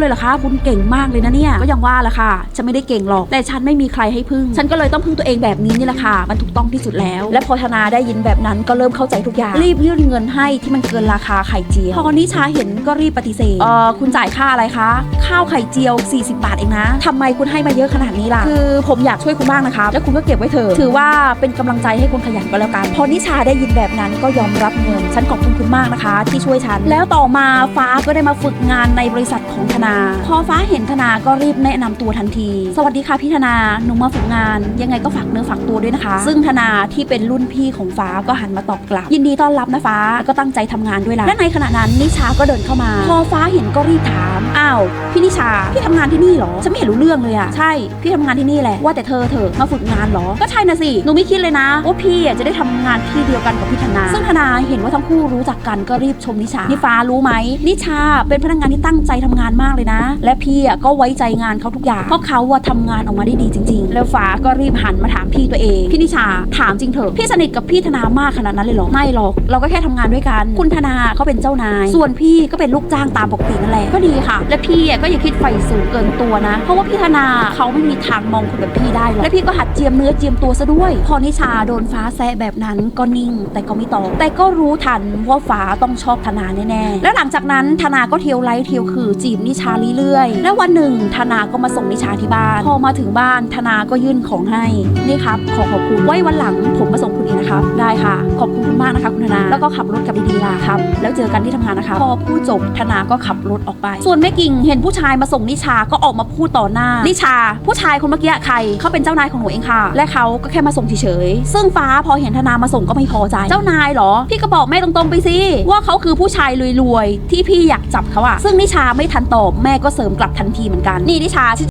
เลยเหรอคะคุณเก่งมากเลยนะเนี่ยก็ยังว่าละค่ะฉันไม่ได้เก่งหรอกแต่ฉันไม่มีใครให้พึ่ง ฉันก็เลยต้องพึ่งตัวเองแบบนี้นี่แหละค่ะ มันถูกต้องที่สุดแล้ว และพอธนาได้ยินแบบนั้นก็เริ่มเข้าใจทุกอย่าง รีบยื่นเงินให้ที่มันเกินราคาไข่เจียว พอนิชาเห็นก็รีบปฏิเสธเออคุณจ่ายค่าอะไรคะข้าวไข่เจียว 40 บาทเองนะทำไมคุณให้มาเยอะขนาดนี้ล่ะคือผมอยากช่วยคุณมากนะคะแล้วคุณก็เก็บไว้เถอะถือว่าเป็นกำลังใจให้คุณขยันก็แล้วกันพอนิชาได้ยินแบบนั้นก็ยอมรับเงินฉันขอบคุณคุณมากนะคะ ที่ช่วยฉันแล้วต่อมาฟ้าก็ได้มาฝึกงานในบริษัทของธนาพอฟ้าเห็นธนาก็รีบแนะนำตัวทันที สวัสดีค่ะพี่ธนาหนูมาฝึกงาน ยังไงก็ฝากเนื้อฝากตัวด้วยนะคะ ซึ่งธนาที่เป็นรุ่นพี่ของฟ้าก็หันมาตอบกลับ ยินดีต้อนรับนะฟ้าก็ตั้งใจทำงานด้วยล่ะและในขณะนั้นนิชาก็เดินเข้ามา พอฟ้าเห็นก็รีบถาม อ้าวพี่นิชาพี่ทำงานที่นี่เหรอฉันไม่เห็นรู้เรื่องเลยอะใช่พี่ทำงานที่นี่แหละว่าแต่เธอเถอมาฝึกงานเหรอ ก็ใช่นะสิหนูไม่คิดเลยนะว่าพี่จะได้ทำงานที่เดียวกันกับพี่ธนา ซึ่งธนาเห็นว่าทั้งคู่รู้จักกันก็รีบชมนิชานี่ฟ้ารู้ไหมนิชาเป็นพนักงานที่ตั้งใจทำงานมากเลยนะ และพี่อะก็ไว้ใจงานเขาทุกอย่าง เพราะเขาว่าทำงานออกมาได้ดีจริง ๆ แล้วฟ้าก็รีบหันมาถามพี่ตัวเอง พี่นิชาถามจริงเถอะพี่สนิทกับพี่ธนามากขนาดนั้นเลยหรอไม่หรอกเราก็แค่ทำงานด้วยกัน คุณธนาเขาเป็นเจ้านาย ส่วนพี่ก็เป็นลูกจ้างตามปกตินั่นแหละก็ดีค่ะ และพี่อะก็อย่าคิดไฟสูงเกินตัวนะ เพราะว่าพี่ธนาเขาไม่มีทางมองคนแบบพี่ได้หรอกและพี่ก็หัดเจียมเนื้อเจียมตัวซะด้วย พอนิชาโดนฟ้าแซะแบบนั้นก็นิ่ง แต่ก็ไม่ตอบแต่ก็รู้ทันว่าฟ้าต้องชอบธนาแน่ๆแล้วหลังจากนั้นธนาก็เที่ยวไล่เที่ยวคือจีบนิชาเรื่อยๆ แล้ววันหนึ่งธนาก็มาส่งนิชาที่บ้าน พอมาถึงบ้านธนาก็ยื่นของให้ นี่ครับ ขอขอบคุณไว้วันหลังผมมาส่งคุณอีกนะครับ ได้ค่ะ ขอบคุณคุณมากนะคะคุณธนา แล้วก็ขับรถกลับดีๆล่ะครับ แล้วเจอกันที่ทำงานนะคะ พอพูดจบธนาก็ขับรถออกไป ส่วนแม่กิ่งเห็นผู้ชายมาส่งนิชาก็ออกมาพูดต่อหน้า นิชา ผู้ชายคนเมื่อกี้ใคร เขาเป็นเจ้านายของหนูเองค่ะ และเขาก็แค่มาส่งเฉยๆ ซึ่งฟ้าพอเห็นธนามาส่งก็ไม่พอใจ เจ้านายเหรอ พี่ก็บอกแม่ตรงๆไปสิ ว่าเขาคือผู้ชายรวยๆ ที่พี่อยากจับเขาอะซึ่งนิชาไม่ทันตอบแม่ก็เสริมกลับทันทีเหมือนกันนี่นิชา